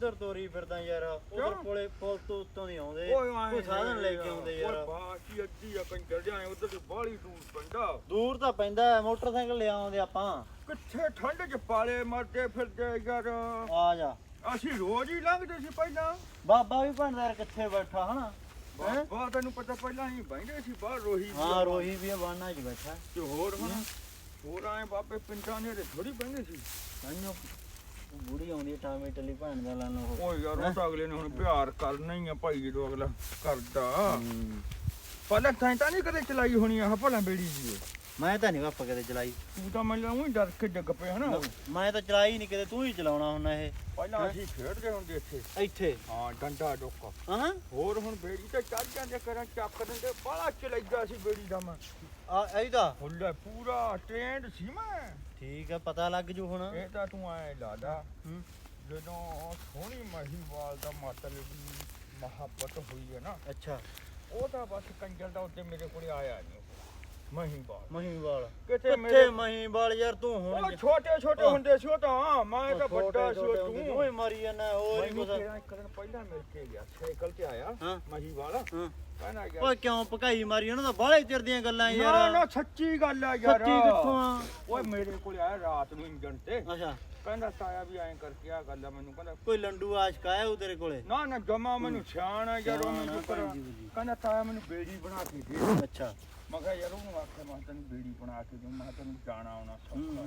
ਓ ਕਿੱਧਰ ਤੋਰੀ ਫਿਰਦਾ ਯਾਰ ਉਧਰ ਕੋਲੇ ਪੁਲ ਤੋਂ ਉੱਤੋਂ ਦੀ ਆਉਂਦੇ। ਕੋਈ ਸਾਧਨ ਲੈ ਕੇ ਆਉਂਦੇ ਯਾਰ। ਬਾਕੀ ਅੱਡੀ ਆ ਕੰਜਰ ਜਾਏ ਉਧਰ ਦੀ ਬਾਹਲੀ ਦੂਰ ਪੈਂਦਾ। ਦੂਰ ਤਾਂ ਪੈਂਦਾ ਹੈ, ਮੋਟਰਸਾਈਕਲ ਲੈ ਆਉਂਦੇ ਆਪਾਂ। ਕਿੱਥੇ ਠੰਡ ਚ ਪਾਲੇ ਮਰਦੇ ਫਿਰਦੇ ਯਾਰ। ਆ ਜਾ। ਅਸੀਂ ਰੋਜ਼ ਹੀ ਲੰਘਦੇ ਸੀ ਪਹਿਲਾਂ। ਬਾਬਾ ਵੀ ਭੰਡਾ ਯਾਰ ਕਿੱਥੇ ਬੈਠਾ ਹਨਾ? ਹੈਂ? ਬਾਬਾ ਤੈਨੂੰ ਪਤਾ ਪਹਿਲਾਂ ਹੀ ਬੈਠੇ ਸੀ ਬਾਹਰ ਰੋਹੀ ਹਾਂ ਰੋਹੀ ਵੀ ਬਾਣਾ 'ਚ ਬੈਠਾ। ਤੇ ਹੋਰ ਹੁਣ? ਹੋਰ ਆਏ ਬਾਬੇ ਪਿੰਡਾਂ ਨੇ ਥੋੜੀ ਬੈਠੇ ਸੀ। ਸਾਈਓ ਬੁੜੀ ਆਉਂਦੀ ਟਾਮੇ ਟਲੀ ਭੈਣ ਦਾ ਲਾਣਾ ਉਹ। ਓਏ ਯਾਰ ਉਹ ਤਾਂ ਅਗਲੇ ਨੇ ਹੁਣ ਪਿਆਰ ਕਰਨਾ ਹੀ ਆ ਭਾਈ ਜਦੋਂ ਅਗਲਾ ਕਰਦਾ। ਪਹਿਲਾਂ ਤਾਂ ਤਾਂ ਨਹੀਂ ਕਦੇ ਚਲਾਈ ਹੋਣੀ ਆ ਭਲਾ ਬੇੜੀ ਜੀ ਮੈਂ ਤਾਂ ਨਹੀਂ ਪਾਪਾ ਕਦੇ ਚਲਾਈ। ਤੂੰ ਤਾਂ ਮੈਨੂੰ ਉਹੀ ਡਰ ਕੇ ਡਿੱਗ ਪਿਆ ਹਨਾ ਮੈਂ ਤਾਂ ਚਲਾਈ ਨਹੀਂ ਕਦੇ ਤੂੰ ਹੀ ਚਲਾਉਣਾ ਹੁੰਦਾ ਇਹ। ਪਹਿਲਾਂ ਅਸੀਂ ਖੇਡਦੇ ਹੁੰਦੇ ਇੱਥੇ। ਇੱਥੇ? ਹਾਂ ਡੰਡਾ ਡੋਕਾ। ਹਾਂ ਹੋਰ ਹੁਣ ਬੇੜੀ ਤੇ ਚੜ ਜਾਂਦੇ ਕਰਾਂ ਚੱਕ ਦਿੰਦੇ ਬਾਲਾ ਚਲਾਈਦਾ ਸੀ ਬੇੜੀ ਦਾ ਮੈਂ। ਆ ਇਹਦਾ ਹੁੱਲੇ ਪੂਰਾ ਟ੍ਰੇਨਡ ਸੀ ਮੈਂ ਠੀਕ ਹੈ ਪਤਾ ਲੱਗ ਜੂ ਹੁਣ। ਇਹ ਤਾਂ ਤੂੰ ਐ ਲਾਦਾ ਹੂੰ। ਜਦੋਂ ਸੋਹਣੀ ਮਹੀਵਾਲ ਦਾ ਮਤਲਬ ਮੁਹੱਬਤ ਹੋਈ ਹੈ ਨਾ ਅੱਛਾ। ਉਹ ਤਾਂ ਬਸ ਕੰਜਰ ਦਾ ਉੱਤੇ ਮੇਰੇ ਕੋਲੇ ਆਇਆ ਨਹੀਂ ਮਹੀਵਾਲ। ਮਹੀਵਾਲ। ਕਿੱਥੇ ਮੇਰੇ ਮਹੀਵਾਲ ਯਾਰ ਤੂੰ ਹੁਣ? ਉਹ ਛੋਟੇ ਛੋਟੇ। ਹੁੰਦੇ ਸੀ ਉਹ ਤਾਂ। ਮੈਂ ਤਾਂ ਵੱਡਾ ਸੀ ਉਹ ਤੂੰ। ਓਏ ਮਾਰੀ ਜਾਂਦਾ ਹੋਰ ਹੀ ਕੁਛ। ਤੇਰਾ ਇੱਕ ਦਿਨ ਪਹਿਲਾਂ ਮਿਲ ਕੇ ਗਿਆ ਸਾਈਕਲ ਤੇ ਆਇਆ ਹਾਂ। ਮਹੀਵਾਲ। ਹਾਂ। ਕਹਿੰਦਾ ਯਾਰ ਓਏ ਕਿਉਂ ਭਕਾਈ ਮਾਰੀ ਉਹਨਾਂ ਦਾ ਬਾਹਲੇ ਚਿਰ ਦੀਆਂ ਗੱਲਾਂ ਨਾ ਯਾਰ। ਨਾ ਸੱਚੀ ਗੱਲ ਆ ਯਾਰ। ਸੱਚੀ ਕਿੱਥੋਂ ਆ? ਓਏ ਮੇਰੇ ਕੋਲ ਆਇਆ ਰਾਤ ਨੂੰ ਇੰਜਣ ਤੇ। ਅੱਛਾ। ਕਹਿੰਦਾ ਤਾਇਆ ਵੀ ਐਂ ਕਰਕੇ ਆ ਗੱਲ ਆ ਮੈਨੂੰ ਕਹਿੰਦਾ ਕੋਈ ਲੰਡੂ ਆਸ਼ਕ ਆਇਆ ਉਹ ਤੇਰੇ ਕੋਲੇ? ਨਾ ਨਾ ਜਮਾ ਮੈਨੂੰ ਸਿਆਣ ਆ ਯਾਰ ਉਹ ਮੈਨੂੰ। ਕਹਿੰਦਾ ਤਾਇਆ ਮੈਨੂੰ ਬੇੜੀ ਬਣਾ ਕੇ ਦੇ। ਅੱਛਾ। ਮੈਂ ਕਿਹਾ ਯਾਰ ਉਹਨੂੰ ਆਖਿਆ ਮੈਂ ਕਿਹਾ ਤੈਨੂੰ ਬੇੜੀ ਬਣਾ ਕੇ ਦੂੰ ਮੈਂ ਕਿਹਾ ਤੈਨੂੰ ਜਾਣਾ ਆਉਣਾ ਸੌਖਾ।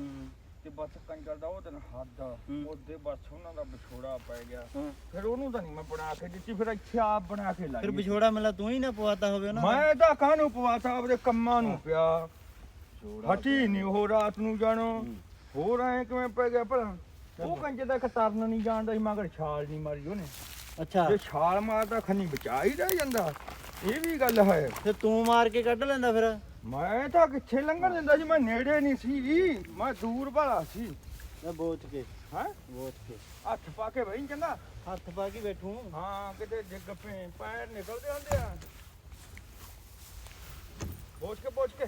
ਤੇ ਬਸ ਕੰਜਰ ਦਾ ਉਹ ਦਿਨ ਹੱਦ। ਉਹਦੇ ਬਸ ਉਹਨਾਂ ਦਾ ਵਿਛੋੜਾ ਪੈ ਗਿਆ। ਫਿਰ ਉਹਨੂੰ ਤਾਂ ਨਹੀਂ ਮੈਂ ਬਣਾ ਕੇ ਦਿੱਤੀ ਫਿਰ ਇੱਥੇ ਆਪ ਬਣਾ ਕੇ ਲਾਈ ਫਿਰ ਵਿਛੋੜਾ ਮਿਲਾ ਤੂੰ ਹੀ ਨਾ ਪਵਾਤਾ ਹੋਵੇ ਦਾ? ਮੈਂ ਤਾਂ ਕਾਹਨੂੰ ਪਵਾਤਾ ਆਪਦੇ ਕੰਮਾਂ ਨੂੰ ਪਿਆ। ਹਟੀ ਨਹੀਂ ਉਹ ਰਾਤ ਨੂੰ ਜਾਣੋ। ਹੋਰ ਐ ਕਿਵੇਂ ਪੈ ਗਿਆ ਭਲਾ? ਉਹ ਕੰਜੇ ਦਾ ਕਤਰਨ ਨਹੀਂ ਜਾਣਦਾ ਸੀ ਮਗਰ ਛਾਲ ਨਹੀਂ ਮਾਰੀ ਉਹਨੇ। ਅੱਛਾ। ਜੇ ਛਾਲ ਮਾਰਦਾ ਖੰਨੀ ਬਚਾ ਹੀ ਰਹਿ ਜਾਂਦਾ। ਇਹ ਵੀ ਗੱਲ ਹੈ। ਤੇ ਤੂੰ ਮਾਰ ਕੇ ਕੱਢ ਲੈਂਦਾ ਫਿਰ। ਮੈਂ ਤਾਂ ਕਿੱਥੇ ਲੰਘਣ ਦਿੰਦਾ ਸੀ ਮੈਂ ਨੇੜੇ ਨਹੀਂ ਸੀ। ਮੈਂ ਦੂਰ ਭਲਾ ਸੀ। ਮੈਂ ਬੋਚ ਕੇ। ਹੈ? ਬੋਚ ਕੇ। ਹੱਥ ਪਾ ਕੇ ਬਈ ਚੰਗਾ। ਹੱਥ ਪਾ ਕੇ ਬੈਠੂ। ਹਾਂ ਕਿਤੇ ਡਿੱਗ ਪਏ ਪੈਰ ਨਿਕਲਦੇ ਹੁੰਦੇ ਆ। ਪੋਚ ਕੇ ਪੋਚ ਕੇ।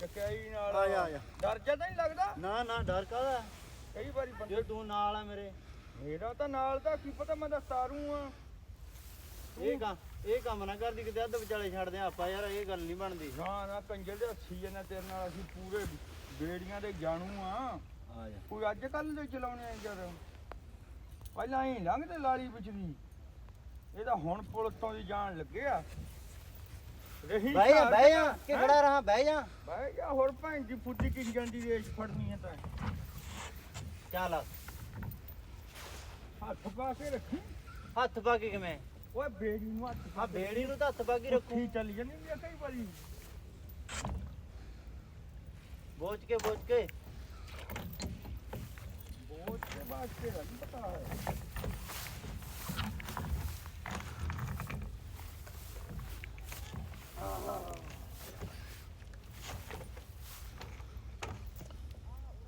ਚਕਾਈ ਨਾਲ। ਆ ਜਾ, ਆ ਜਾ। ਡਰ ਜਾ ਤਾਂ ਨਹੀਂ ਲੱਗਦਾ? ਨਾ ਨਾ ਡਰ ਕਾਹਦਾ? ਕਈ ਵਾਰੀ ਬੰਦੇ ਜੇ ਤੂੰ ਨਾਲ ਆ ਮੇਰੇ। ਮੇਰਾ ਤਾਂ ਨਾਲ ਦਾ ਕੀ ਪਤਾ ਮੈਂ ਤਾਂ ਤਾਰੂ ਆ। ਇਹ ਕੰਮ ਇਹ ਕੰਮ ਨਾ ਕਰਦੀ ਕਿਤੇ ਅੱਧ ਵਿਚਾਲੇ ਛੱਡ ਦੇ ਆਪਾਂ ਯਾਰ ਇਹ ਗੱਲ ਨਹੀਂ ਬਣਦੀ। ਨਾ ਨਾ ਕੰਜਰ ਦੇ ਹੱਥੀ ਜਨਾ ਤੇਰੇ ਨਾਲ ਅਸੀਂ ਪੂਰੇ ਬੇੜੀਆਂ ਦੇ ਜਾਣੂ ਆ। ਆ ਜਾ। ਕੋਈ ਅੱਜ ਕੱਲ ਦੇ ਚਲਾਉਣੇ ਆ ਯਾਰ ਪਹਿਲਾਂ ਹੀ ਲੰਘਦੇ ਲਾਲੀ ਵਿੱਚ ਦੀ। ਇਹ ਤਾਂ ਹੁਣ ਪੁਲ ਤੋਂ ਦੀ ਜਾਣ ਲੱਗੇ ਆ। ਰਹੀ ਬਹਿ ਜਾ ਘਰ ਬਹਿ ਜਾ ਹੈਂ? ਕਿ ਖੜਾ ਰਹਾ? ਬਹਿ ਜਾ। ਬਹਿ ਜਾ ਹੋਰ ਭੈਣ ਦੀ ਫੁੱਟੀ ਕਿਸ ਜਾਂਦੀ ਰੇਸ ਫੜਨੀ ਹੈ ਤਾਂ। ਚੱਲ ਹੱਥ ਪਾ ਕੇ ਰੱਖੀ। ਹੱਥ ਪਾ ਕੇ ਕਿਵੇਂ? ਓਏ ਬੇੜੀ ਨੂੰ ਹੱਥ ਆ ਪਾ ਕੇ ਬੇੜੀ ਨੂੰ ਤਾਂ ਹੱਥ ਪਾ ਕੇ ਰੱਖੂ ਰੱਖੀ। ਚੱਲ ਜਾਂਦੀ ਆ ਕਈ ਵਾਰੀ। ਬੋਚ ਕੇ ਬੋਚ ਕੇ। ਬੋਝ ਕੇ ਬਾਅਦ ਕੇ ਨਹੀਂ ਪਤਾ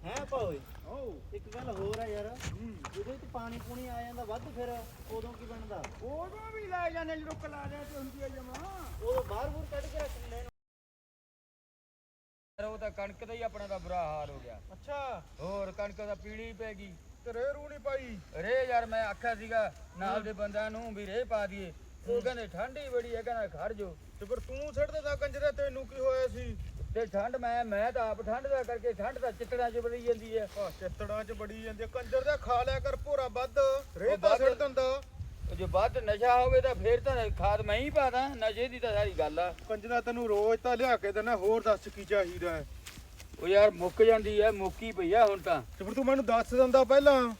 ਹੈ ਭਾਈ ਓ ਇੱਕ ਗੱਲ ਹੋਰ ਆ ਯਾਰ ਜਦੋਂ ਚ ਪਾਣੀ ਪੂਣੀ ਆ ਜਾਂਦਾ ਵੱਧ ਫਿਰ ਉਦੋਂ ਕੀ ਬਣਦਾ? ਉਦੋਂ ਵੀ ਲੈ ਜਾਂਦੇ ਜਦੋਂ ਕਲਾ ਦੇ ਤੇ ਹੁੰਦੀ ਆ ਜਮਾ। ਉਦੋਂ ਬਾਹਰ ਬੂਰ ਕੱਢ ਕੇ ਰੱਖ ਲੈਂਦੇ। ਉਹ ਤਾਂ ਕਣਕ ਦਾ ਹੀ ਆਪਣਾ ਦਾ ਬੁਰਾ ਹਾਲ ਹੋ ਗਿਆ। ਅੱਛਾ। ਹੋਰ ਕਣਕ ਦਾ ਪੀਲੀ ਪੈ ਗਈ। ਤੇ ਰੇ ਰੂਣੀ ਪਾਈ। ਰੇ ਯਾਰ ਮੈਂ ਆਖਿਆ ਸੀਗਾ ਨਾਲ ਦੇ ਬੰਦਿਆਂ ਨੂੰ ਵੀ ਰੇ ਪਾ ਦਈਏ। ਉਹ ਕਹਿੰਦੇ ਠੰਡੀ ਬੜੀ ਹੈ ਕਹਿੰਦਾ ਖੜ ਜੋ ਤੇ ਫਿਰ ਤੂੰ ਛੱਡਦੇ ਤਾਂ ਕੰਜਰੇ ਤੈਨੂੰ ਕੀ ਹੋਇਆ ਸੀ? ਤੇ ਠੰਡ ਮੈਂ ਮੈਂ ਤਾਂ ਆਪ ਠੰਡ ਦਾ ਕਰਕੇ ਠੰਡ ਤਾਂ ਚਿੱਤੜਾਂ 'ਚ ਬੜੀ ਜਾਂਦੀ ਹੈ। ਆ ਚਿੱਤੜਾਂ 'ਚ ਬੜੀ ਜਾਂਦੀ ਆ। ਕੰਜਰ ਦਾ ਖਾ ਲਿਆ ਕਰ ਭੋਰਾ ਵੱਧ। ਰੇ ਉਹ ਤਾਂ ਵੱਧ- ਦਿੰਦਾ। ਉਹ ਜੇ ਵੱਧ ਨਸ਼ਾ ਹੋਵੇ ਤਾਂ ਫੇਰ ਤਾਂ ਖਾਦ ਮੈਂ ਹੀ ਪਾਦਾ ਨਸ਼ੇ ਦੀ ਤਾਂ ਸਾਰੀ ਗੱਲ ਆ। ਕੰਜਰਾ ਤੈਨੂੰ ਰੋਜ਼ ਤਾਂ ਲਿਆ ਕੇ ਦੇਣਾ ਹੋਰ ਦੱਸ ਕੀ ਚਾਹੀਦਾ ਹੈ? ਉਹ ਯਾਰ ਮੁੱਕ ਜਾਂਦੀ ਹੈ ਮੁੱਕੀ ਪਈ ਆ ਹੁਣ ਤਾਂ। ਤੇ ਫਿਰ ਤੂੰ ਮੈਨੂੰ ਦੱਸ ਦਿੰਦਾ ਪਹਿਲਾਂ।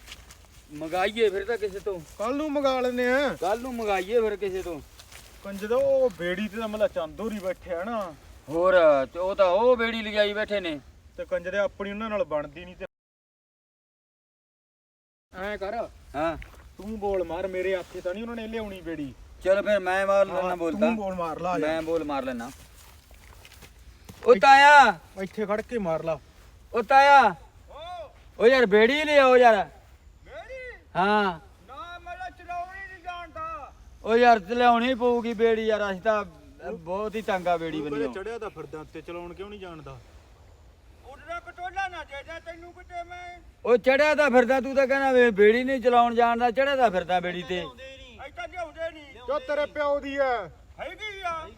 ਮੰਗਾਈਏ ਫਿਰ ਤਾਂ ਕਿਸੇ ਤੋਂ। ਕੱਲ ਨੂੰ ਮੰਗਾ ਲੈਨੇ ਆ ਕੱਲ ਨੂੰ ਮੰਗਾਈਏ ਫਿਰ ਕਿਸੇ ਤੋਂ। ਕੰਜਰਾ ਉਹ ਬੇੜੀ ਤੇ ਤਾਂ ਮਤਲਬ ਚਾਂਦੋਰੀ ਬੈਠੇ ਆ ਨਾ। ਹੋਰ ਤੇ ਉਹ ਤਾਂ ਉਹ ਬੇੜੀ ਲਿਜਾਈ ਬੈਠੇ ਨੇ। ਤੇ ਕੰਜਰੇ ਆਪਣੀ ਉਹਨਾਂ ਨਾਲ ਬਣਦੀ ਨਹੀਂ ਤੇ ਐ ਕਰ। ਹਾਂ। ਤੂੰ ਬੋਲ ਮਾਰ ਮੇਰੇ ਹੱਥੇ ਤਾਂ ਨਹੀਂ ਉਹਨਾਂ ਨੇ ਲਿਆਉਣੀ ਬੇੜੀ। ਚਲੋ ਫਿਰ ਮੈਂ ਮਾਰ ਲੈਣਾ ਬੋਲਦਾ। ਤੂੰ ਬੋਲ ਮਾਰ ਲਾ ਆ ਜਾ। ਮੈਂ ਬੋਲ ਮਾਰ ਲੈਣਾ ਉਹ ਤਾਇਆ। ਇੱਥੇ ਖੜ ਕੇ ਮਾਰ ਲਾ। ਉਹ ਤਾਇਆ। ਉਹ ਯਾਰ ਬੇੜੀ ਲੈ ਆਓ ਯਾਰ ਹਾਂ। ਨਾ ਮੇਰਾ ਚਲਾਉਣੀ ਨਹੀਂ ਜਾਣਦਾ। ਉਹ ਯਾਰ ਲਿਆਉਣੀ ਪਊਗੀ ਬੇੜੀ ਯਾਰ ਅਸੀਂ ਤਾਂ ਬਹੁਤ ਹੀ ਤੰਗਾ ਬੇੜੀ ਬਣੀ ਚੜਿਆ ਤਾਂ ਫਿਰਦਾ ਉੱਤੇ ਚਲਾਉਣ ਕਿਉਂ ਨਹੀਂ ਜਾਣਦਾ? ਉਹਦਾ ਕਟੋਲਾ ਨਾ ਦੇ ਤੈਨੂੰ ਕਿਤੇ ਮੈਂ ਉਹ ਚੜਿਆ ਤਾਂ ਫਿਰਦਾ ਤੂੰ ਤਾਂ ਕਹਿੰਦਾ ਵੀ ਬੇੜੀ ਨਹੀਂ ਚਲਾਉਣ ਜਾਣਦਾ ਚੜਿਆ ਤਾਂ ਫਿਰਦਾ ਬੇੜੀ ਤੇ। ਇੱਥੇ ਲਿਆਉਂਦੇ ਨਹੀਂ। ਜੋ ਤੇਰੇ ਪਿਓ ਦੀ ਐ? ਹੈਗੀ ਆ।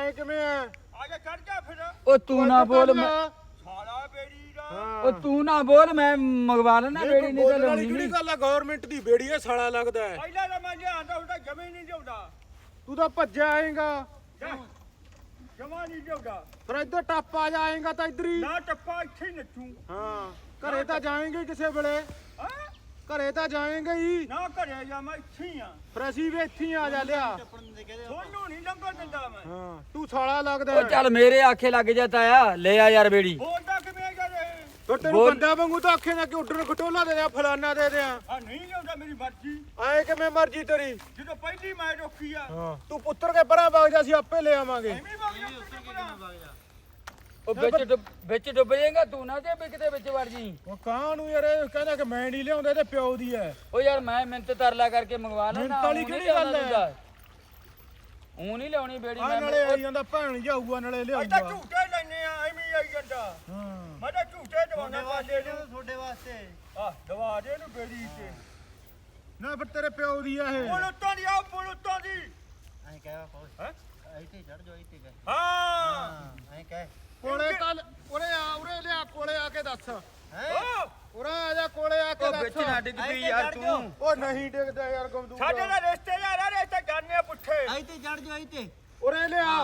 ਐ। ਕਿਵੇਂ ਐ? ਆ ਜਾ ਚੜ ਜਾ ਫਿਰ। ਉਹ ਤੂੰ ਨਾ ਬੋਲ ਮੈਂ ਸਾਲਾ ਬੇੜੀ ਦਾ। ਉਹ ਤੂੰ ਨਾ ਬੋਲ ਮੈਂ ਮੰਗਵਾ ਲੈਣਾ ਬੇੜੀ ਨਹੀਂ ਤਾਂ ਲਾਉਣੀ ਨਹੀਂ। ਗੱਲ ਆ? ਗਵਰਨਮੈਂਟ ਦੀ ਬੇੜੀ ਐ ਸਾਲਾ ਲੱਗਦਾ ਐ। ਪਹਿਲਾਂ ਤਾਂ ਮੈਂ ਲਿਆਂਦਾ ਉਹਦਾ ਜਮੇ ਨਹੀਂ ਲਿਆਉਂਦਾ। ਤੂੰ ਤਾਂ ਭੱਜਿਆ ਆਏਗਾ। ਜਮਾ ਨਹੀਂ ਫਿਰ ਇੱਧਰ ਟੱਪਾ ਜਾਏਗਾ ਤਾਂ ਇੱਧਰ ਹੀ। ਨਾ ਟੱਪਾ ਇੱਥੇ ਹੀ ਨੱਚੂ। ਹਾਂ ਘਰੇ ਤਾਂ ਜਾਏਂਗੇ ਕਿਸੇ ਵੇਲੇ। ਹਾਂ? ਘਰੇ ਤਾਂ ਜਾਏਂਗੇ ਹੀ। ਨਾ ਘਰੇ ਜਾ ਮੈਂ ਇੱਥੇ ਹੀ ਆ। ਫਿਰ ਅਸੀਂ ਵੀ ਇੱਥੇ ਹੀ ਆ ਜਾ ਲਿਆ। ਤੁਹਾਨੂੰ ਨਹੀਂ ਲੰਘਣ ਦਿੰਦਾ ਮੈਂ। ਹਾਂ ਤੂੰ ਸਾਲਾ ਲੱਗਦਾ ਉਹ ਚੱਲ ਮੇਰੇ ਆਖੇ ਲੱਗ ਜਾ ਤਾਇਆ। ਲੈ ਆ ਯਾਰ ਬੇੜੀ। ਬੋਲਦਾ ਰਹੇ ਫਿਰ ਤੈਨੂੰ ਬੋਲ। ਬੰਦਾ ਵਾਂਗੂ ਤਾਂ ਆਖੇ ਨਾ ਕਿ ਉੱਡਣ ਖਟੋਲਾ ਦੇ ਦਿਆਂ ਫਲਾਨਾ ਦੇ ਦਿਆਂ। ਆ ਨਹੀਂ ਲਿਆਉਂਦਾ ਮੇਰੀ ਮਰਜ਼ੀ। ਐ ਕਿਵੇਂ ਮਰਜ਼ੀ ਤੇਰੀ। ਜਦੋਂ ਪਹਿਲੀ ਮੈਂ ਰੋਕੀ ਆ। ਹਾਂ। ਤੂੰ ਪੁੱਤਰ ਕੇ ਪਰਾਂ ਵਗ ਜਾ ਅਸੀਂ ਆਪੇ ਲੈ ਆਵਾਂਗੇ। ਐਵੇਂ ਵਗ ਜਾ ਉੱਤੇ ਭਰਾ। ਉਹ ਵਿੱਚ ਡੁੱਬ ਵਿੱਚ ਡੁੱਬ ਜਾਏਗਾ ਤੂੰ ਨਾ ਜੇ ਵੀ ਕਿਤੇ ਵਿੱਚ ਵੜ ਜੀ ਉਹ ਕਾਂ ਨੂੰ ਯਾਰ ਇਹ ਕਹਿੰਦਾ ਕਿ ਮੈਂ ਨਹੀਂ ਲਿਆਉਂਦਾ ਇਹਦੇ ਪਿਓ ਦੀ ਐ। ਉਹ ਯਾਰ ਮੈਂ ਮਿੰਤ ਤਰਲਾ ਕਰਕੇ ਮੰਗਵਾ ਲੈਣਾ ਮਿੰਨਤ ਵਾਲੀ ਕਿਹੜੀ ਗੱਲ ਹੈ? ਉਹ ਨਹੀਂ ਲਿਆਉਣੀ ਬੇੜੀ ਆ ਮੈਂ। ਨਾਲੇ ਆਈ ਜਾਂਦਾ ਭੈਣ ਜਾਊਗਾ ਨਾਲੇ ਤਾਂ ਲਿਆਊਗਾ। ਝੂਟੇ ਲੈਨੇ ਆ ਆਈ ਜਾਂਦਾ ਹਾਂ। ਮੈਂ ਤਾਂ ਝੂਟੇ ਦਵਾਉਣਾ ਪਾਸੇ ਨੂੰ। ਤੁਹਾਡੇ ਵਾਸਤੇ। ਆ ਦਵਾ ਦੇ ਇਹਨੂੰ ਬੇੜੀ ਤੇ। ਨਾ ਫਿਰ ਤੇਰੇ ਪਿਓ ਦੀ ਆ ਇਹ। ਪੁਲ ਉੱਤੋਂ ਦੀ ਆ ਪੁਲ ਉੱਤੋਂ ਦੀ। ਐਂ ਕਹਿ ਖੁਸ਼ ਹੈਂ? ਇੱਥੇ ਚੜ ਜਾਓ ਇੱਥੇ ਕਹਿ ਹਾਂ। ਐਂ ਕਹਿ। ਕੋਲੇ ਕੱਲ ਉਰੇ ਆ ਉਰੇ ਲਿਆ ਕੋਲੇ ਆ ਕੇ ਦੱਸ। ਹੈ? ਉਰੇ ਆ ਜਾ ਕੋਲੇ ਆ ਕੇ ਉਹ ਵਿੱਚ ਨਾ ਦੱਸ ਡਿੱਗ ਪਈ ਯਾਰ। ਤੂੰ। ਉਹ ਨਹੀਂ ਡਿੱਗਦਾ ਯਾਰ ਗਮਦੂਰ ਸਾਡੇ ਨਾਲ ਰਿਸ਼ਤੇਦਾਰ ਆ ਰਹੇ ਤੇ ਜਾਣੇ ਆ ਪੁੱਠੇ ਇੱਥੇ ਚੜ ਜਾਓ ਇੱਥੇ। ਉਰੇ ਲਿਆ।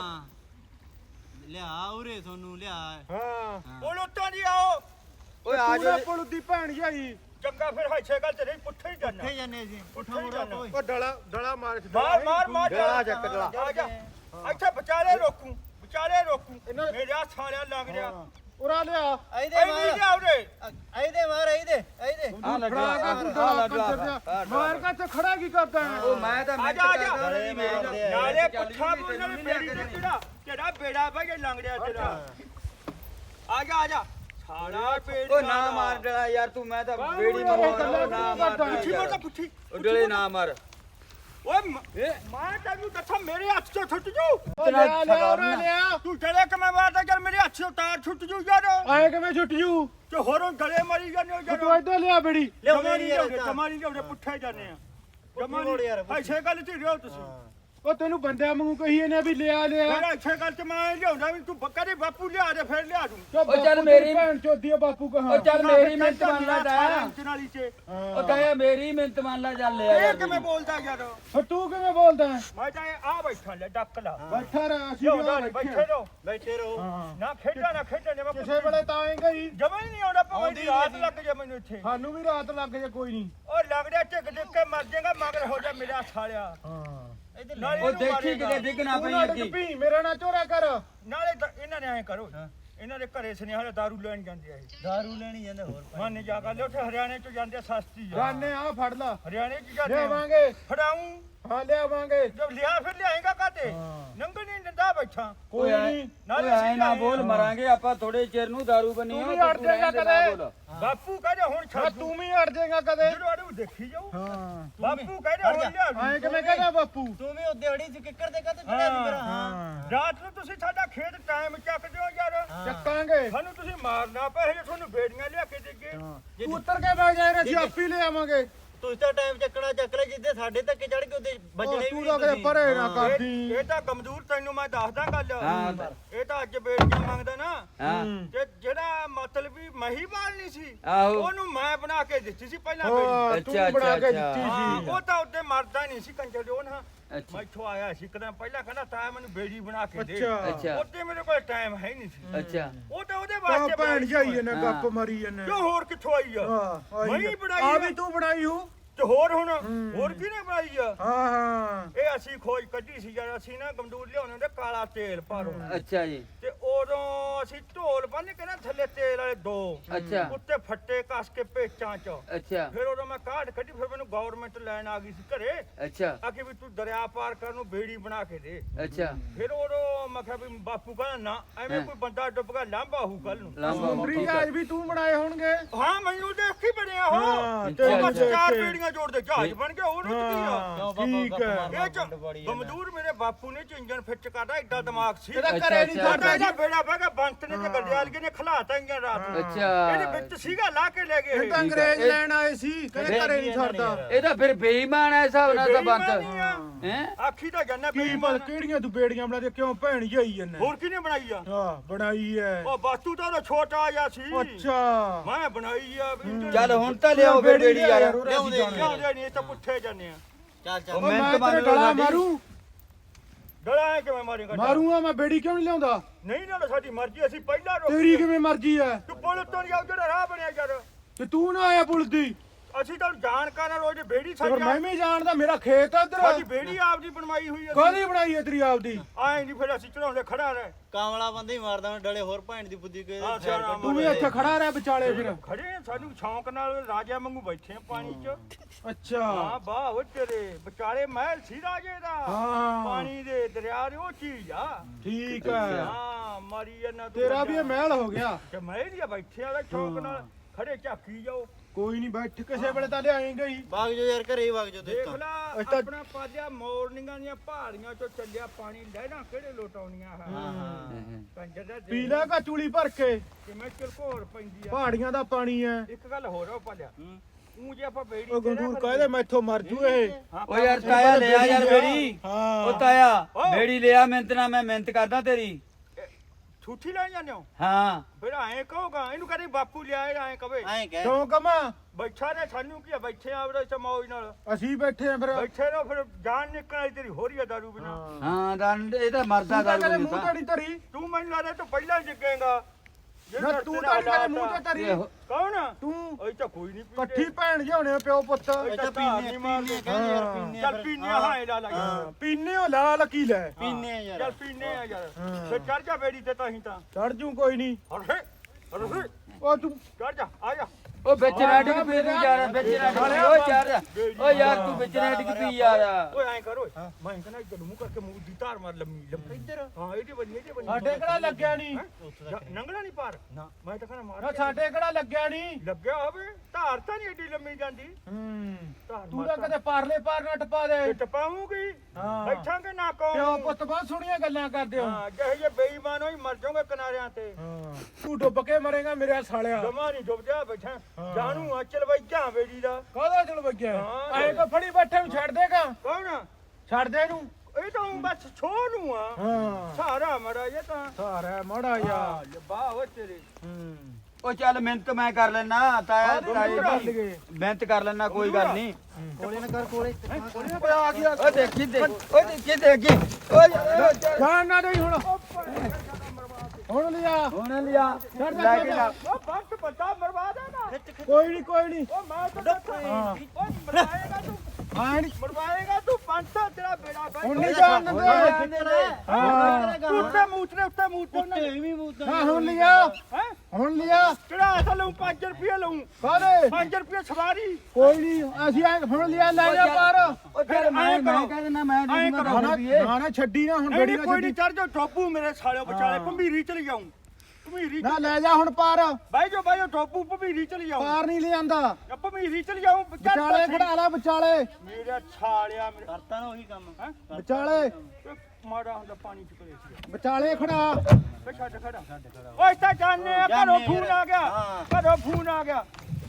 ਲਿਆ ਉਰੇ ਤੁਹਾਨੂੰ ਲਿਆ। ਹਾਂ। ਪੁਲ ਉੱਤੋਂ ਦੀ ਆਓ। ਓਏ ਆ ਜਾ। ਪੁਲ ਦੀ ਭੈਣ ਜਾਈ ਚੰਗਾ ਫਿਰ ਹਾਈਸੇ ਗੱਲ ਤੇ ਨਹੀਂ ਪੁੱਠੇ ਹੀ ਜਾਣਾ ਅਸੀਂ। ਉੱਥੇ ਉੱਠੋ ਹੀ ਮੁੜੋ ਜਾਣਾ। ਕੋਈ ਉਹ ਡਲਾ ਡਲਾ ਮਾਰ ਕੇ ਮਾਰ ਮਾਰ ਮਾਰ। ਡਲਾ ਚੱਕ ਡਲਾ। ਆ ਜਾ। ਇੱਥੇ ਵਿਚਾਲੇ ਰੋਕੂ ਵਿਚਾਲੇ ਰੋਕੂ। ਇਹਨਾਂ- ਮੇਰੇ ਆ ਸਾਲਿਆ ਲੱਗ ਰਿਹਾ। ਉਰਾ ਲਿਆ। ਇਹਦੇ ਐ ਨਹੀਂ ਮਾਰ। ਲਿਆਉਰੇ ਇਹਦੇ ਮਾਰ ਇਹਦੇ ਇਹਦੇ ਆ ਲੈ ਫੜਾ ਕੇ ਤੂੰ ਡਲਾ ਕੰਜਰ ਦਿਆ। ਮਾਰ ਕੇ ਤੇ ਖੜਾ ਕੀ ਕਰਦਾ ਹੈ? ਉਹ ਮੈਂ ਤਾਂ ਆ ਮਿੰਟ ਜਾ ਆ ਜਾ। ਕਰਦਾ ਨਹੀਂ ਮੈਂ ਮਾਰਦੇ ਆ। ਨਾਲੇ ਚੱਲ ਪੁੱਠਾ ਜੀ, ਬੋਲਣ ਤੈਨੂੰ ਨਹੀਂ ਬੇੜੀ ਲਿਆ ਤੇ ਕੇ ਤੇਰਾ ਤੇਰਾ ਬੇੜਾ ਭਾਈ ਇਹ ਲੰਘ ਰਿਹਾ ਤੇਰਾ? ਆ ਜਾ ਆ ਜਾ। ਸਾਲਾ ਬੇੜੀ ਉਹ ਨਾ ਮਾਰ ਡਲਾ ਯਾਰ ਤੂੰ ਮੈਂ ਤਾਂ ਬੇੜੀ ਯਾਰ ਗੱਲਾਂ ਨਾ ਮਾਰ? ਪੁੱਠੀ ਮਾਰ ਤਾਂ ਪੁੱਠੀ। ਉਹ ਡਲੇ ਨਾ ਮਾਰ। ਓਏ ਮ- ਮੈਂ ਤੈਨੂੰ ਦੱਸਾਂ ਮੇਰੇ ਹੱਥ ਚੋਂ ਛੁੱਟ ਜੂ। ਉਹ ਲਿਆ ਲਿਆ ਉਰਾ ਲਿਆ। ਤੂੰ ਡਰੇ ਕਿ ਮੈਂ ਮਾਰਦਾ ਯਾਰ ਮੇਰੇ ਹੱਥ ਚੋਂ ਤਾਰ ਛੁੱਟ ਜੂ ਯਾਰ। ਆਏ ਕਿਵੇਂ ਛੁੱਟ ਜੂ? ਤੇ ਹੋਰੋਂ ਗਲੇ ਮਰੀ ਜਾਂਦੇ ਹੋ ਯਾਰ। ਤੂੰ ਇੱਧਰ ਲਿਆ ਬੇੜੀ। ਲਿਆਉਂਦੇ ਏਦਾਂ। ਜਮਾ ਨਹੀਂ ਲਿਆਉਂਦੇ ਪੁੱਠੇ ਜਾਂਦੇ ਆ। ਜਮਾ ਮੋੜ ਯਾਰ, ਨਹੀਂ ਐਸੇ ਗੱਲ ਚ ਰਿਓ ਤੁਸੀਂ। ਉਹ ਤੈਨੂੰ ਬੰਦਿਆਂ ਵਾਂਗੂ ਕਹੀ ਇਹਨੇ ਵੀ ਲਿਆ ਲਿਆ। ਮੇਰਾ ਐਸੇ ਗੱਲ ਚ ਮੈਂ ਲਿਆਉਂਦਾ ਵੀ ਤੂੰ ਬੱਕਾ ਦੇ ਬਾਪੂ ਲਿਆ ਦੇ ਫਿਰ ਲਿਆ ਦੂੰ। ਉਹ ਚੱਲ ਮੇਰੀ- ਭੈਣ ਚੋਦੀ ਆ ਬਾਪੂ ਕਹਾ? ਉਹ ਚੱਲ ਮੇਰੀ ਮਿੰਟ ਮੰਨ ਲੈ ਨਾਲੀ ਚ ਉਹ ਤਾਇਆ ਮੇਰੀ ਮਿੰਟ ਮੰਨ ਲੈ ਚੱਲ ਲੈ ਇਹ ਯਾਰ ਕਿਵੇਂ ਬੋਲਦਾ ਯਾਰ? ਫਿਰ ਤੂੰ ਕਿਵੇਂ ਬੋਲਦਾ ਹੈ? ਮੈਂ ਤਾਂ ਆ ਬੈਠਾ ਲੈ ਡੱਕ ਲਾ। ਬੈਠਾ ਰਹਿ ਅਸੀਂ ਲਿਆਉਂਦਾ ਵੀ ਨੀ, ਬੈਠੇ ਬੈਠੇ ਰਹੋ। ਬੈਠੇ ਰਹੋ। ਹਾਂ। ਨਾ ਖੇਡਾਂ ਨਾ ਖੇਡਾਂ ਜਿਵੇਂ ਕਿਸੇ ਵੇਲੇ ਤਾਂ ਆਏਗਾ ਹੀ ਜਮਾ ਹੀ ਨਹੀਂ ਆਉਂਦਾ ਭਾਵੇਂ ਦੀ ਰਾਤ ਲੱਗ ਜਾ ਮੈਨੂੰ ਇੱਥੇ। ਸਾਨੂੰ ਵੀ ਰਾਤ ਲੱਗ ਜੇ ਕੋਈ ਨਹੀਂ। ਉਹ ਲੱਗ ਰਿਹਾ ਟਿਕ ਟਿਕ ਕੇ ਮਰ ਜਾਏਗਾ ਮਗਰ ਹੋ ਜਾ ਮੇਰਾ ਸਾਲਿਆ। ਹਾਂ। ਨਾਲੇ ਉਹ ਇਹਨੂੰ ਦੇਖੀ। ਕਿਤੇ ਪਈ ਅੱਗੀ ਮੇਰਾ ਨਾ ਚੋਰਾ ਕਰ। ਨਾਲੇ ਤਾਂ ਇਹਨਾਂ ਨੇ ਐਂ ਕਰੋ ਇਹਨਾਂ ਦੇ ਘਰੇ ਸੁਨੇਹਾ ਦਾਰੂ ਲੈਣ ਜਾਂਦੇ ਆ ਇਹ। ਦਾਰੂ ਲੈਣੀ ਜਾਂਦੇ ਹੋਰ ਭਾਈ। ਮਾਨੇ ਜਾ ਕੇ ਉੱਥੇ ਹਰਿਆਣੇ ਚ ਜਾਂਦੇ ਆ ਸਸਤੀ ਆ। ਜਾਨੇ ਆ ਫੜ ਲਾ। ਹਰਿਆਣੇ ਚ ਜਾਂਦੇ ਆ। ਫੜਾਉਂ ਹਾਂ ਲਿਆਵਾਂਗੇ। ਜਦ ਲਿਆ ਫਿਰ ਲਿਆਏਗਾ ਕਾਤੇ ਹਾਂ। ਨੰਗ ਨਹੀਂ ਦਿੰਦਾ ਬੈਠਾ। ਕੋਈ ਨਹੀਂ ਨਾਲੇ ਅਸੀਂ ਨਾ ਬੋਲ। ਮਰਾਂਗੇ ਆਪਾਂ ਥੋੜੇ ਚਿਰ ਨੂੰ दारू ਬਣੀ ਤੂੰ ਵੀ ਅੜ ਜਾਏਗਾ ਕਦੇ। ਬਾਪੂ ਕਹਿੰਦੇ ਹੁਣ ਹਾਂ ਛੱਡ ਤੂੰ ਵੀ ਅੜ ਜਾਏਗਾ ਕਦੇ। ਜਦੋਂ ਅੜੂ ਦੇਖੀ ਜਾਊ। ਹਾਂ। ਬਾਪੂ ਕਹਿੰਦੇ ਹੁਣ ਲਿਆ ਐਂ ਕਿਵੇਂ ਕਹਿੰਦਾ ਬਾਪੂ? ਤੂੰ ਵੀ ਉਹਦੇ ਅੜੀ ਚ ਕਿੱਕਰ ਦੇ ਕਾਤੇ ਚੜਿਆ ਸੀ ਮੇਰਾ। ਹਾਂ। ਰਾਤ ਨੂੰ ਤੁਸੀਂ ਸਾਡਾ ਖੇਤ ਟਾਈਮ ਚੱਕ ਦਿਓ ਯਾਰ। ਚੱਕਾਂਗੇ। ਸਾਨੂੰ ਤੁਸੀਂ ਮਾਰਨਾ ਪਏ ਜੇ ਤੁਹਾਨੂੰ ਬੇੜੀਆਂ ਲਿਆ ਕੇ ਦੇਗੇ ਤੂੰ ਉੱਤਰ ਕੇ ਬੈ ਜਾ ਅਸੀਂ ਆਪੀ ਲੈ ਆਵਾਂਗੇ ਤੁਸੀਂ ਤਾਂ ਟਾਈਮ ਚੱਕਣਾ ਚੱਕ ਲੈ ਜਿੱਦੇ ਸਾਡੇ ਧੱਕੇ ਚੜ ਕੇ ਉਹਦੇ ਉਹ ਵੱਜਣੇ ਵੀ ਤੂੰ ਤਾਂ ਕਦੇ। ਪਰੇ ਨਾ ਇਹ ਕਰਦੀ। ਇਹ ਤਾਂ ਗਮਦੂਰ ਤੈਨੂੰ ਮੈਂ ਦੱਸਦਾ ਗੱਲ। ਇਹ ਤਾਂ ਅੱਜ ਬੇੜੀਆਂ ਮੰਗਦਾ ਨਾ। ਤੇ ਜਿਹੜਾ ਮਤਲਬ ਵੀ ਮਹੀ ਬਾਲਣੀ ਸੀ ਉਹਨੂੰ ਮੈਂ ਬਣਾ ਕੇ ਦਿੱਤੀ ਸੀ ਪਹਿਲਾਂ ਤੂੰ ਬਣਾ ਕੇ ਦਿੱਤੀ ਸੀ। ਉਹ ਤਾਂ ਉੱਤੇ ਮਰਦਾ ਨਹੀਂ ਸੀ ਕੰਜਰ ਉਹ ਨਾ ਅੱਛਾ। ਮੈਥੋਂ ਆਇਆ ਸੀ ਕਦਾਂ ਪਹਿਲਾਂ ਕਹਿੰਦਾ ਤਾਂ ਮੈਨੂੰ ਬੇੜੀ ਬਣਾ ਕੇ ਦੇ। ਅੱਛਾ। ਅੱਛਾ। ਉੱਤੇ ਮੇਰੇ ਕੋਲ ਟਾਈਮ ਹੈ ਹੀ ਨਹੀਂ ਸੀ। ਅੱਛਾ। ਉਹ ਤਾਂ ਉਹਦੇ ਤਾਂ ਵਾਸਤੇ ਭੈਣ ਬਣਾਈ ਜਾਈਏ ਨਾ ਹਾਂ। ਗੱਪ ਮਾਰੀ ਜੰਨੇ ਕਿਉਂ ਹੋਰ ਕਿੱਥੋਂ ਆਈ ਆ? ਹਾਂ ਮੈਂ ਹੀ ਬਣਾਈ ਆ ਆ। ਵੀ ਤੂੰ ਬਣਾਈ ਹੂੰ ਤੇ ਹੋਰ ਹੁਣ ਹੋਰ ਕਿਹਨੇ ਬਣਾਈ ਆ? ਹਾਂ ਹਾਂ। ਇਹ ਅਸੀਂ ਖੋਜ ਕੱਢੀ ਸੀ ਜਦ ਅਸੀਂ ਨਾ ਗਮਦੂਰ ਲਿਆਉਣੇ ਹੁੰਦੇ ਕਾਲਾ ਤੇਲ ਭਾਰੋਂ। ਅੱਛਾ ਜੀ। ਤੇ ਉਦੋਂ ਅਸੀਂ ਢੋਲ ਬੰਨ ਕੇ ਨਾ ਥੱਲੇ ਤੇਲ ਵਾਲੇ ਦੋ ਅੱਛਾ। ਉੱਤੇ ਫੱਟੇ ਕੱਸ ਕੇ ਪੇਚਾਂ ਚ। ਅੱਛਾ। ਫਿਰ ਉਦੋਂ ਮੈਂ ਕਾਢ ਕੱਢੀ ਫਿਰ ਮੈਨੂੰ ਗਵਰਨਮੈਂਟ ਲੈਣ ਆ ਗਈ ਸੀ ਘਰੇ। ਅੱਛਾ। ਆ ਕਿ ਵੀ ਤੂੰ ਦਰਿਆ ਪਾਰ ਕਰਨ ਨੂੰ ਬੇੜੀ ਬਣਾ ਕੇ ਦੇ। ਅੱਛਾ। ਫਿਰ ਉਦੋਂ ਮੈਂ ਕਿਹਾ ਵੀ ਬਾਪੂ ਕਹਿੰਦਾ ਨਾ ਐਵੇਂ। ਕੋਈ ਬੰਦਾ ਡੁੱਬ ਗਿਆ ਲਾਂਭਾ ਹੋਊ ਕੱਲ ਨੂੰ। ਲਾਂਬਾ ਸਮੁੰਦਰੀ। ਜਹਾਜ਼ ਵੀ ਤੂੰ ਬਣਾਏ ਹੋਣਗੇ। ਹਾਂ ਮੈਨੂੰ ਦੇਖ ਕੇ ਬਣਿਆ ਹੋ। ਹਾਂ, ਉਹ ਤੇ ਚਾਰ ਕੇ। ਪੀੜੀਆਂ ਜੋੜਦੇ ਜਹਾਜ਼ ਬਣ ਗਿਆ ਉਹਨੂੰ ਕੀ ਆ? ਠੀਕ ਹੈ। ਇਹ ਚ ਬਮਦੂਰ ਮੇਰੇ ਬਾਪੂ ਨੇ ਚ ਇੰਜਨ ਫਿੱਟ ਕਰਦਾ ਐਡਾ ਦਿਮਾਗ ਸੀ। ਇਹਦਾ ਘਰੇ ਨਹੀਂ। ਸਾਡਾ ਇਹਦਾ ਬੇੜਾ ਬੈਗਾ ਬੰਤ ਨੇ ਤੇ ਗਰਦਿਆਲ ਨੇ ਖਲਾਤਾ ਇੰਜਨ ਰਾਤ ਨੂੰ। ਅੱਛਾ। ਇਹਦੇ ਵਿੱਚ ਸੀਗਾ ਲਾ ਕੇ ਲੈ ਗਏ। ਇਹ ਤਾਂ। ਅੰਗਰੇਜ਼ ਲੈਣ ਆਏ ਸੀ ਕਹਿੰਦੇ ਘਰੇ ਨਹੀਂ ਛੱਡਦਾ। ਇਹ ਤਾਂ ਫਿਰ ਬੇਈਮਾਨ ਹੈ ਹਿਸਾਬ ਨਾਲ ਤਾਂ ਬੰਤ ਆ। ਹੈ? ਆਖੀ ਤਾਂ ਜੰਨਾ ਕੀ ਬੇਈਮਾਨ ਕਿਹੜੀਆਂ ਤੂੰ ਬੇੜੀਆਂ ਬਣਾਦੇ ਕਿਉਂ ਭੈਣ ਜਾਈ ਜੰਨੇ ਹੋਰ ਕਿਹਨੇ ਬਣਾਈ ਆ? ਹਾਂ ਬਣਾਈ ਹੈ। ਉਹ ਬਾਤੂ ਤਾਂ ਉਹਦਾ ਛੋਟਾ ਜਿਹਾ ਸੀ। ਅੱਛਾ। ਮੈਂ ਬਣਾਈ ਆ ਚੱਲ ਹੁਣ ਤਾਂ ਲਿਆਓ ਫਿਰ ਬੇੜੀ ਯਾਰ ਲਿਆਉਂਦੇ ਲਿਆਉਂਦੇ ਨਹੀਂ ਇਹ ਤਾਂ ਪੁੱਠੇ ਜਾਂਦੇ ਆ। ਚੱਲ ਉਹ ਮੈਂ ਤੇਰੇ ਗਲਾ ਮਾਰੂ। ਡਲਾ ਕਿਵੇਂ ਮਾਰੇਗਾ ਮਾਰੂਗਾ ਮੈਂ ਬੇੜੀ ਕਿਉਂ ਨਹੀਂ ਲਿਆਉਂਦਾ? ਨਹੀਂ ਨਾ ਸਾਡੀ ਮਰਜ਼ੀ ਅਸੀਂ ਪਹਿਲਾਂ ਰੋਕੀ ਤੇਰੀ ਕਿਵੇਂ ਮਰਜ਼ੀ ਹੈ? ਤੂੰ ਪੁੱਲ ਤੋਂ ਜਾਓ ਜਿਹੜਾ ਰਾਹ ਬਣਿਆ ਯਾਰ। ਤੇ ਤੂੰ ਨਾ ਆਇਆ ਪੁਲਿਸ ਦੀ। ਅਸੀਂ ਤਾਂ ਜਾਣਕਾਰ ਆ ਰੋਜ਼ ਬੇੜੀ ਤੇ ਫਿਰ ਸਾਡੀ ਮੈਂ ਵੀ ਜਾਣਦਾ ਮੇਰਾ ਖੇਤ ਆ ਸਾਡੀ ਇੱਧਰ ਬੇੜੀ ਆਪਦੀ ਬਣਵਾਈ ਹੋਈ ਆ ਕਾਹਦੀ ਬਣਾਈ ਹੈ ਤੇਰੀ ਆਪਦੀ? ਆਏ ਨਹੀਂ ਫਿਰ ਅਸੀਂ ਚੜਾਉਂਦੇ ਖੜਾ ਰਹੇ। ਕਾਮਲਾ ਬੰਦੇ ਹੀ ਮਾਰਦਾ ਮੈਂ ਡਲੇ ਹੋਰ ਭੈਣ ਦੀ ਬੁੱਧੀ ਕੇ ਹਾਂ, ਸਿਆਣਾ ਤੂੰ ਵੀ ਇੱਥੇ ਖੜਾ ਰਹਿ ਵਿਚਾਲੇ ਫਿਰ। ਖੜੇ ਆ, ਸਾਨੂੰ ਸ਼ੌਂਕ ਨਾਲ ਰਾਜਾ ਵਾਂਗੂ ਬੈਠੇ ਆ ਪਾਣੀ 'ਚ। ਅੱਛਾ। ਹਾਂ ਵਾਹ ਉਹ ਤੇਰੇ ਵਿਚਾਲੇ ਮਹਿਲ ਸੀ ਰਾਜੇ ਦਾ। ਹਾਂ। ਪਾਣੀ ਦੇ ਦਰਿਆ ਦੇ ਉਹ ਚੀਜ਼ ਆ। ਠੀਕ ਹੈ ਹਾਂ ਮਾਰੀ ਇਹਨਾਂ ਤੇਰਾ ਵੀ ਇਹ ਮਹਿਲ ਹੋ ਗਿਆ। ਤੇ ਮੈਂ ਨਹੀਂ ਬੈਠੇ ਵਾਲਾ ਸ਼ੌਂਕ ਨਾਲ। ਖੜੇ ਝਾਕੀ ਜਾਓ। ਕੋਈ ਨਹੀਂ ਬੈਠ ਕਿਸੇ ਵੇਲੇ ਤਾਂ ਲਿਆਏਂਗਾ ਹੀ ਵਗ ਜਾ ਯਾਰ ਘਰੇ ਹੀ ਵਗ ਜਾ ਦੇਖ ਦੋਸਤਾਂ ਲੈ ਅਸੀਂ ਤਾਂ- ਆਪਣਾ ਪਾਦਿਆ ਮੋਰਨਿੰਗਾਂ ਦੀਆਂ ਪਹਾੜੀਆਂ ਚੋਂ ਚੱਲਿਆ ਪਾਣੀ ਲੈਣਾ ਕਿਹੜੇ ਲੋਟਾਉਣੀਆਂ ਹਾਂ ਕੰਜਰ ਦਾ ਪੀ ਲੈ ਕਾ ਚੂਲੀ ਭਰ ਕੇ। ਕਿਵੇਂ ਚਲਕੋਰ ਪੈਂਦੀ ਆ। ਪਹਾੜੀਆਂ ਦਾ ਪਾਣੀ ਹੈ ਇੱਕ ਗੱਲ ਹੋਰ ਆ ਪਾਲਿਆ। ਉਹ ਜੇ ਆਪਾਂ ਬੇੜੀ ਉਹ ਗੰਗੂਰ ਕਹਦੇ ਮੈਥੋਂ ਮਰ ਜੂ ਇਹ। ਹਾਂ, ਉਹ ਯਾਰ ਤਾਇਆ ਲਿਆ ਯਾਰ ਬੇੜੀ। ਹਾਂ। ਉਹ ਤਾਇਆ ਓ। ਬੇੜੀ ਲਿਆ ਮਿਹਨਤ ਨਾਲ ਮੈਂ ਮਿਹਨਤ ਕਰਦਾ ਤੇਰੀ। ਠੂਠੀ ਲੈ ਜਾਂਦੇ ਹੋ? ਹਾਂ। ਫਿਰ ਐਂ ਕਹੋਗਾ ਇਹਨੂੰ ਕਹਿੰਦੇ ਬਾਪੂ ਲਿਆਏ ਐਂ ਕਵੇ ਐਂ ਕਹਿ। ਕਿਉਂ ਕਮਾ? ਬੈਠਾ ਨੇ ਸਾਨੂੰ ਕੀ ਆ, ਬੈਠੇ ਆ ਉਹਦੇ ਚ ਮੌਜ ਨਾਲ। ਅਸੀਂ ਬੈਠੇ ਆ ਫਿਰ। ਬੈਠੇ ਰਹੋ ਫਿਰ ਜਾਨ ਨਿਕਲ ਆਈ ਤੇਰੀ ਹੋ ਰਹੀ ਆ ਦਾਰੂ ਬਿਨਾ। ਹਾਂ। ਦੰਡ ਇਹ ਤਾਂ ਮਰਦਾ ਦਾਰੂ ਮੂੰਹ ਨਹੀਂ ਤੜੀ ਧਰੀ ਤੂੰ ਮੈਨੂੰ ਲੱਗਦਾ ਤੂੰ ਪਹਿਲਾਂ ਹੀ ਜਿੱਗੇਗਾ ਨਾ ਤੂੰ ਤਾਂ ਕਦੇ ਮੂੰਹ ਤੇ ਧਰੀ। ਕੌਣ? ਤੂੰ ਅਈ ਤਾਂ ਕੋਈ ਨਹੀਂ ਇਕੱਠੀ ਭੈਣ ਜਿਹਾਉਣੇ ਪਿਓ ਪੁੱਤ। ਇਹ ਤਾਂ ਪੀਨੇ ਪੀਨੇ ਮਾਰਦੇ। ਕਹਿੰਦੇ ਯਾਰ ਪੀਨੇ ਚੱਲ ਪੀਨੇ ਹਾਂ। ਇਹਦਾ ਲੱਗ ਹਾਂ। ਪੀਨੇ ਹੋ ਲਾਲ ਕੀ ਲੈ ਪੀਨੇ ਆ ਯਾਰ। ਚੱਲ ਪੀਨੇ ਆ ਯਾਰ। ਫਿਰ ਚੜ ਜਾ ਬੇੜੀ ਤੇ ਤਾਂ ਹੀ ਤਾਂ। ਚੜ ਜੂ ਕੋਈ ਨਹੀਂ ਅਰੇ ਅਰੇ ਉਹ ਤੂੰ ਚੜ ਜਾ ਆ ਜਾ। ਉਹ ਵਿੱਚ ਨਾਟਕ ਪੀ ਤੂੰ ਯਾਰ ਵਿੱਚ ਪੀ ਓ ਯਾਰ ਓ ਯਾਰ ਤੂੰ ਵਿੱਚ ਨਾਟਕ ਪੀ ਯਾਰ? ਓਏ ਐਂ ਕਰ ਓਏ ਮੈਂ ਕਹਿੰਦਾ ਇੱਧਰ ਨੂੰ ਮੂੰਹ ਕਰਕੇ ਮੂੰਹ ਦੀ ਧਾਰ ਮਾਰ ਲੰਮੀ ਲੰਮੀ। ਇੱਧਰ। ਹਾਂ ਇਹਦੇ ਬੰਨੇ ਇਹਦੇ ਬੰਨੇ। ਸਾਡੇ ਕਿਹੜਾ ਲੱਗਿਆ ਨਹੀਂ ਨੰਗਣਾ ਨਹੀਂ ਪਾਰ ਨਾ ਮੈਂ ਤਾਂ ਕਹਿੰਦਾ ਨਾ ਮਾਰ ਸਾਡੇ ਕਿਹੜਾ ਲੱਗਿਆ ਨਹੀਂ ਲੱਗਿਆ ਹੋਵੇ ਧਾਰ ਤਾਂ ਨਹੀਂ ਏਡੀ ਲੰਮੀ ਜਾਂਦੀ। ਹੂੰ। ਤੂੰ ਤਾਂ ਕਦੇ ਪਾਰਲੇ ਪਾਰ ਨਾ ਟਪਾ ਦੇ। ਟਪਾਉਂਗੀ ਹਾਂ। ਬੈਠਾਂਗੇ ਨਾ ਪਿਓ ਕਹੋ ਪੁੱਤ ਬਹੁਤ ਸੋਹਣੀਆਂ ਗੱਲਾਂ ਕਰਦੇ ਹੋ। ਹਾਂ ਜਿਹੇ ਜੇ ਬੇਈਮਾਨ ਹੋਈ ਮਰ ਜਾਓਗੇ ਕਿਨਾਰਿਆਂ ਤੇ। ਹਾਂ। ਤੂੰ ਡੁੱਬ ਕੇ ਮਰੇਗਾ ਮੇਰੇ ਸਾਲਿਆ। ਜਮਾ ਨਹੀਂ ਡੁੱਬ ਜਾ ਬੈਠਾ। ਜਾਣੂ ਆ ਚਲ ਵਈਆ ਬੇੜੀ ਦਾ। ਕਾਹਦਾ ਚਲ ਵੱਗਿਆ ਹਾਂ। ਐ ਕੋ ਫੜੀ ਬੈਠੇ ਨੂੰ ਛੱਡ ਦੇਗਾ। ਕੌਣ ਛੱਡ ਦੇ ਇਹਨੂੰ। ਇਹ ਤਾਂ ਬਸ ਛੋ ਨੂੰ ਆ। ਹਾਂ। ਸਾਰਾ ਮੜਾ ਇਹ ਤਾਂ। ਸਾਰਾ ਮਾੜਾ ਯਾ ਬਾਹ ਹੋ ਤੇਰੇ। ਹੂੰ। ਉਹ ਚੱਲ ਮਿਹਨਤ ਮੈਂ ਕਰ ਲੈਣਾ ਤਾਇਆ ਤਾਈ ਕਰ ਮਿਹਨਤ ਲੈਣਾ ਕੋਈ ਗੱਲ ਨਹੀਂ। ਕੋਲੇ ਨਾ ਕਰ ਕੋਲੇ। ਓਏ ਆ ਗਿਆ ਓ ਦੇਖੀ ਦੇਖ ਓਏ ਦੇਖੀ ਦੇਖੀ। ਓਏ ਯਾਰ, ਜਾਣ ਨਾ ਦੇਈ ਹੁਣ। ਹੁਣ ਲਿਆ। ਹੁਣ ਲਿਆ। ਲੈ ਕੇ ਜਾ। ਉਹ ਬੱਤਾ ਬਰਬਾਦ ਹੈ ਨਾ ਕੋਈ ਨਹੀਂ ਕੋਈ ਨਹੀਂ ਉਹ ਮੈਂ ਤਾਂ ਦੱਸਾਂ। ਹਾਂ। ਉਹ ਮਰਵਾਏਗਾ ਤੂੰ। ਹਾਂ ਨੀ ਮਰਵਾਏਗਾ ਤੂੰ ਬੰਤ ਤੇਰਾ ਬੇੜਾ ਬੈਠ ਹੁਣ ਨਹੀਂ ਜਾਣ ਦਿੰਦੇ। ਹਾਂ। ਉੱਤੇ ਮੂਤਰੇ ਉੱਤੇ ਮੂਤਰੇ। ਵੀ ਮੂਤ ਹਾਂ ਹੁਣ ਲਿਆ। ਹੈ? ਹੁਣ ਲਿਆ। ਕਿਹੜਾ ਅਸਲ ਲਊ? 5 ਰੁਪਏ ਲਊ? ਕਾਦੇ 5 ਰੁਪਏ ਸਵਾਰੀ? ਕੋਈ ਨਹੀਂ ਅਸੀਂ ਐ ਹੁਣ ਲਿਆ ਲੈ ਜਾ ਪਾਰ ਉਹ ਚੱਲ ਮੈਂ ਮੈਂ ਕਹਿ ਦਿੰਦਾ ਮੈਂ ਦੇ ਦੂੰਗਾ ਨਾ ਦਸ ਨਾ ਰੁਪਈਏ। ਨਾ ਨਾ ਛੱਡੀ ਨਾ ਹੁਣ ਨਹੀਂ ਨਾ ਕੋਈ ਨਹੀਂ ਛੱਡੀ ਚੜ ਜਾ ਟੋਪੂ ਮੇਰੇ ਸਾਲਿਓ ਵਿਚਾਲੇ। ਭੰਬੀਰੀ ਚਲੀ ਜਾਊਂ ਭੰਬੀਰੀ ਨਾ ਲੈ ਜਾ ਹੁਣ ਪਾਰ। ਬਾਈ ਜੋ ਬਾਈ ਜੋ ਟੋਪੂ ਭੰਬੀਰੀ ਚਲੀ ਜਾਊਂ। ਪਾਰ ਨਹੀਂ ਲਿਆਂਦਾ ਆ ਭੰਬੀਰੀ ਚਲੀ ਚੱਲ ਵਿਚਾਲੇ ਤਾਂ ਖੜਾ ਲੈ ਵਿਚਾਲੇ। ਮੇਰਾ ਛਾਲਿਆ ਮੇਰੇ ਕਰਤਾ ਨਾ ਉਹੀ ਕੰਮ। ਹੈਂ? ਵਿਚਾਲੇ। ਮਾੜਾ ਹੁੰਦਾ ਪਾਣੀ ਚ ਕਰੇ ਸੀ। ਵਿਚਾਲੇ ਖੜਾ। ਛੱਡ ਖੜਾ। ਓਏ ਇੱਥੇ ਜਾਣੇ ਆ ਘਰੋਂ ਫੋਨ ਆ ਗਿਆ। ਘਰੋਂ ਫੋਨ ਆ ਗਿਆ।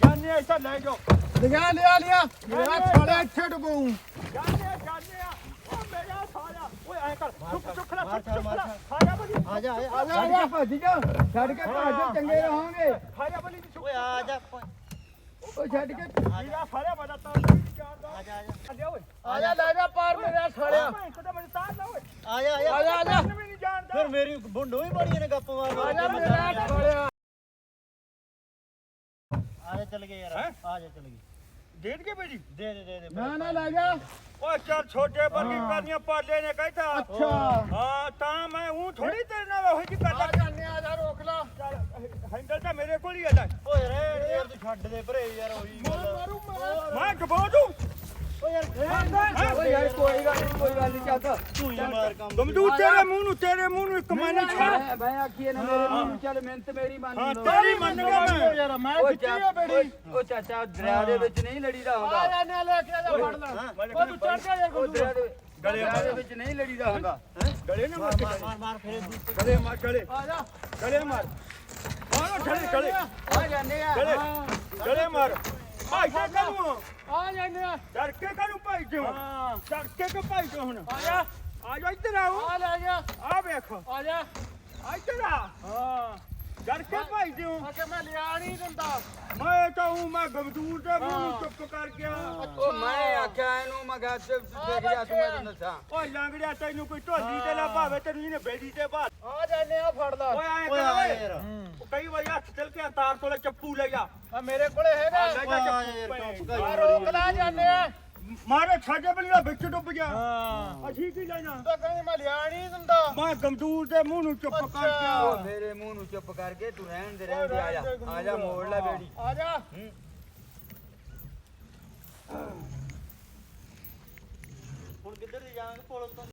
ਜਾਣੇ ਇੱਥੇ ਲੈ ਜਾਓ। ਲਿਆ ਲਿਆ ਲਿਆ। ਲਿਆ ਛਾਲੇ ਇੱਥੇ ਡਬੂ ਜਾਣੇ ਜਾਣੇ ਆ। ਓ ਮੇਰਾ ਸਾਲਿਆ ਓਏ ਐ ਕਰ ਚੁੱਕ ਚੁੱਕ ਲੈ ਚੁੱਕ ਚੁੱਕ ਲੈ ਆ ਜਾ ਆ ਜਾ। ਛੱਡ ਕੇ ਭੱਜ ਜਾ ਛੱਡ ਕੇ ਭੱਜ ਚੰਗੇ ਰਹਾਂਗੇ। ਖਾਇਆ ਬਲੀ ਦੀ ਓਏ ਆ ਜਾ। ਉਹ ਛੱਡ ਕੇ ਮੇਰਾ ਸਾਲਿਆ ਬੜਾ ਤਾਂ। ਜਾਣਦਾ ਆ ਜਾ ਆ ਜਾ। ਆ ਓਏ। ਆ ਜਾ ਲੈ ਜਾ ਪਾਰ ਮੇਰੇ ਸਾਲਿਆ। ਭਾਈ ਕਦਾ ਮੈਨੂੰ ਤਾਰ ਲਾ ਓਏ। ਆ ਜਾ ਆ ਜਾ। ਆ ਜਾ ਮੈਨੂੰ ਵੀ ਨਹੀਂ ਜਾਣਦਾ। ਫਿਰ ਮੇਰੀ ਬੁੰਡੋ ਹੀ ਬੜੀਆਂ ਨੇ ਗੱਪ ਮਾਰ ਆ ਜਾ ਮੇਰਾ ਸਾਲਿਆ। ਆ ਜਾ ਚੱਲ ਗਏ ਯਾਰ? ਆ ਜਾ ਚੱਲ ਗਏ। ਦੇ ਦੇ ਬੇਜੀ ਦੇ ਦੇ ਦੇ ਦੇ। ਨਾ ਨਾ ਲੈ ਜਾ। ਓਏ ਚੱਲ ਛੋਟੇ ਪਰ ਕੀ ਕਰਨੀਆਂ ਪਾਲੇ ਨੇ ਕਹਿਤਾ। ਅੱਛਾ ਹਾਂ ਤਾਂ ਮੈਂ ਉਹ ਥੋੜੀ ਤੇਰੇ ਨਾਲ ਉਹੀ ਜੀ ਕਰਦਾ ਜਾਂਦੇ ਆ ਛੱਡ ਦੇ ਭਰੇ ਯਾਰ ਉਹੀ ਗੱਲ ਮੈਂ ਕਬੋ ਦੂੰ ਓ ਯਾਰ ਓ ਯਾਰ ਕੋਈ ਗੱਲ ਨਹੀਂ ਕੋਈ ਗੱਲ ਨਹੀਂ ਚੱਲ ਤੂੰ। ਹੀ ਮਾਰ ਕੰਮ ਗਮਦੂ ਤੇਰੇ ਮੂੰਹ ਨੂੰ ਤੇਰੇ ਮੂੰਹ ਨੂੰ ਇੱਕ ਮੈਨੇ ਛੱਡ। ਮੈਂ ਆਖੀਏ ਨਾ ਮੇਰੇ ਮੂੰਹ ਨੂੰ ਚੱਲ ਮਿਹਨਤ ਮੇਰੀ ਮੰਨ ਲਓ। ਤੇਰੀ ਮੰਨ ਗਿਆ ਮੈਂ। ਯਾਰ ਮੈਂ ਖਿੱਚੀ ਆ ਬੇੜੀ। ਉਹ ਚਾਚਾ ਦਰਿਆ ਦੇ ਵਿੱਚ ਨਹੀਂ ਲੜੀਦਾ ਹੁੰਦਾ। ਜਾਨੇ ਲੈ ਕੇ ਜਾ ਫੜ ਲੈ। ਓ ਤੂੰ ਚੜ ਜਾ ਯਾਰ ਉਹ ਦਰਿਆ ਦੇ ਵਿੱਚ ਨਹੀਂ ਲੜੀਦਾ ਹੁੰਦਾ। ਗਲੇ ਨਾ ਮਾਰ ਮਾਰ ਮਾਰ ਫੇਰ ਗਲੇ ਮਾਰ ਗਲੇ। ਆ ਜਾ। ਗਲੇ ਮਾਰ। ਮਾਰ ਗਲੇ ਗਲੇ ਆ ਜਾਂਦੇ ਆ। ਗਲੇ ਗਲੇ ਮਾਰ। ਭਾਈ ਤੇ ਕਰੂ ਆ ਜਾਨੇ ਆ। ਡਰ ਕੇ ਕਰੂ ਭਾਈ ਤੇ ਹਾਂ। ਡਰ ਕੇ ਕਿ ਭਾਈ ਤੇ ਹੁਣ? ਆ ਜਾ। ਆ ਜਾ ਇੱਧਰ ਆਓ। ਆ ਲੈ ਜਾ। ਆ ਵੇਖ। ਆ ਜਾ। ਇੱਧਰ ਆ। ਹਾਂ। ਡਰ ਕੇ ਭਾਈ ਮੈਂ ਲਿਆ ਨਹੀਂ ਦਿੰਦਾ। ਮੈਂ ਮੈਂ ਗਮਦੂਰ ਦੇ ਮੂੰਹ ਨੂੰ ਚੁੱਪ ਕਰ ਗਿਆ। ਉਹ ਮੈਂ ਆਖਿਆ ਇਹਨੂੰ ਮੈਂ ਕਿਹਾ ਤੇ ਦੇਖ ਜਾ ਤੂੰ ਮੈਂ ਤੈਨੂੰ ਦੱਸਾਂ ਓਏ ਲੰਗੜਿਆ ਤੈਨੂੰ ਕੋਈ ਢੋਲੀ ਤੇ ਨਾ ਭਾਵੇ ਤੈਨੂੰ ਇਹਨੇ ਬੇੜੀ ਤੇ ਭਾ ਆ ਜਾਨੇ ਆ ਫੜ ਲੈ। ਓਏ ਐਂ ਕਰ ਓਏ। ਯਾਰ। ਉਹ ਕਈ ਵਾਰੀ ਹੱਥ ਚਲ ਕੇ ਤਾਰ ਤੋਂ ਲੈ ਚੱਪੂ ਲੈ ਜਾ। ਆ ਮੇਰੇ ਕੋਲੇ ਹੈਗਾ। ਆ ਲੈ ਜਾ ਆ ਚੱਪੂ ਯਾਰ ਆ ਰੋਕ ਲਾ ਜਾਨੇ ਆ। ਮਾਰੇ ਛਾਜੇ ਬਲੀਆ ਵਿੱਚ ਡੁੱਬ ਜਾ ਹਾਂ। ਅਸੀਂ ਕੀ ਲੈਣਾ? ਤਾਂ ਕਹਿੰਦੇ ਮੈਂ ਲਿਆ ਨਹੀਂ ਦਿੰਦਾ। ਮੈਂ ਗਮਦੂਰ ਦੇ ਮੂੰਹ ਨੂੰ ਚੁੱਪ ਕਰ ਗਿਆ। ਮੇਰੇ ਮੂੰਹ ਨੂੰ ਚੁੱਪ ਕਰਕੇ ਤੂੰ ਰਹਿਣ ਦੇ ਰਹਿਣ ਦੇ ਆ ਜਾ। ਆ ਜਾ ਮੋੜ ਲੈ ਬੇੜੀ। ਆ ਜਾ। ਹੁਣ ਕਿੱਧਰ ਜਾਵਾਂਗੇ ਪੁਲਿਸ ਤੋਂ